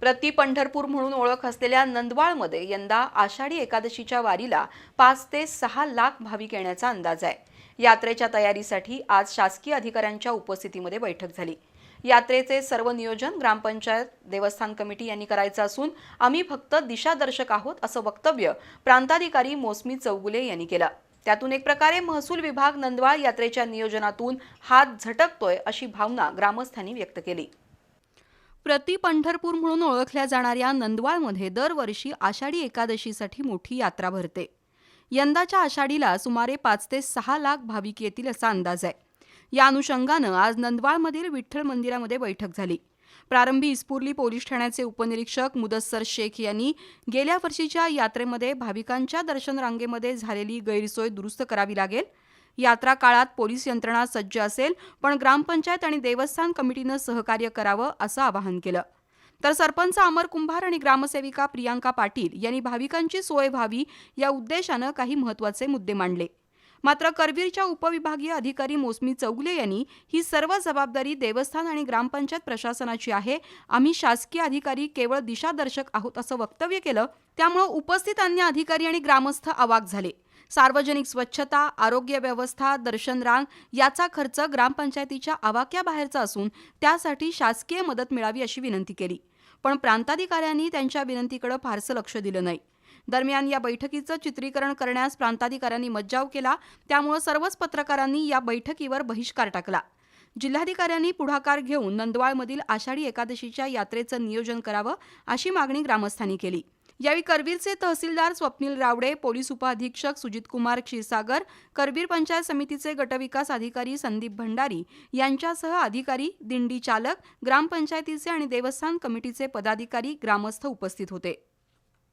प्रति पंढरपूर म्हणून ओळख असलेल्या नंदवाळमध्ये यंदा आषाढी एकादशीच्या वारीला पाच ते सहा लाख भाविक येण्याचा अंदाज आहे. यात्रेच्या तयारीसाठी आज शासकीय अधिकाऱ्यांच्या उपस्थितीमध्ये बैठक झाली. यात्रेचे सर्व नियोजन ग्रामपंचायत देवस्थान कमिटी यांनी करायचं असून आम्ही फक्त दिशादर्शक आहोत असं वक्तव्य प्रांताधिकारी मोसमी चौगुले यांनी केलं. त्यातून एक प्रकारे महसूल विभाग नंदवाळ यात्रेच्या नियोजनातून हात झटकतोय अशी भावना ग्रामस्थांनी व्यक्त केली. प्रति पंढरपूर म्हणून ओळखल्या जाणाऱ्या नंदवाळमध्ये दरवर्षी आषाढी एकादशीसाठी मोठी यात्रा भरते. यंदाच्या आषाढीला सुमारे पाच ते सहा लाख भाविक येतील असा अंदाज आहे. या अनुषंगानं आज नंदवाळमधील विठ्ठल मंदिरामध्ये बैठक झाली. प्रारंभी इस्पुर्ली पोलीस ठाण्याचे उपनिरीक्षक मुदस्सर शेख यांनी गेल्या वर्षीच्या यात्रेमध्ये भाविकांच्या दर्शन रांगेमध्ये झालेली गैरसोय दुरुस्त करावी लागेल यात्रा काळात पोलीस यंत्रणा सज्ज असेल पण ग्रामपंचायत आणि देवस्थान कमिटीनं सहकार्य करावं असं आवाहन केलं. तर सरपंच अमर कुंभार आणि ग्रामसेविका प्रियांका पाटील यांनी भाविकांची सोय व्हावी या उद्देशानं काही महत्त्वाचे मुद्दे मांडले. मात्र करवीरच्या उपविभागीय अधिकारी मोसमी चौगुले यांनी ही सर्व जबाबदारी देवस्थान आणि ग्रामपंचायत प्रशासनाची आहे. आम्ही शासकीय अधिकारी केवळ दिशादर्शक आहोत असं वक्तव्य केलं. त्यामुळे उपस्थित अन्य अधिकारी आणि ग्रामस्थ अवाक झाले. सार्वजनिक स्वच्छता आरोग्य व्यवस्था दर्शन रांग याचा खर्च ग्रामपंचायतीच्या आवाक्याबाहेरचा असून त्यासाठी शासकीय मदत मिळावी अशी विनंती केली. पण प्रांताधिकाऱ्यांनी त्यांच्या विनंतीकडे फारसं लक्ष दिलं नाही. दरम्यान या बैठकीचं चित्रीकरण करण्यास प्रांताधिकाऱ्यांनी मज्जाव केला. त्यामुळे सर्वच पत्रकारांनी या बैठकीवर बहिष्कार टाकला. जिल्हाधिकाऱ्यांनी पुढाकार घेऊन नंदवाळमधील आषाढी एकादशीच्या यात्रेचं नियोजन करावं अशी मागणी ग्रामस्थांनी केली. यावेळी करवीरचे तहसीलदार स्वप्नील रावडे पोलीस उपअधीक्षक सुजित कुमार क्षीरसागर करवीर पंचायत समितीचे गटविकास अधिकारी संदीप भंडारी यांच्यासह अधिकारी दिंडी चालक ग्रामपंचायतीचे आणि देवस्थान कमिटीचे पदाधिकारी ग्रामस्थ उपस्थित होते.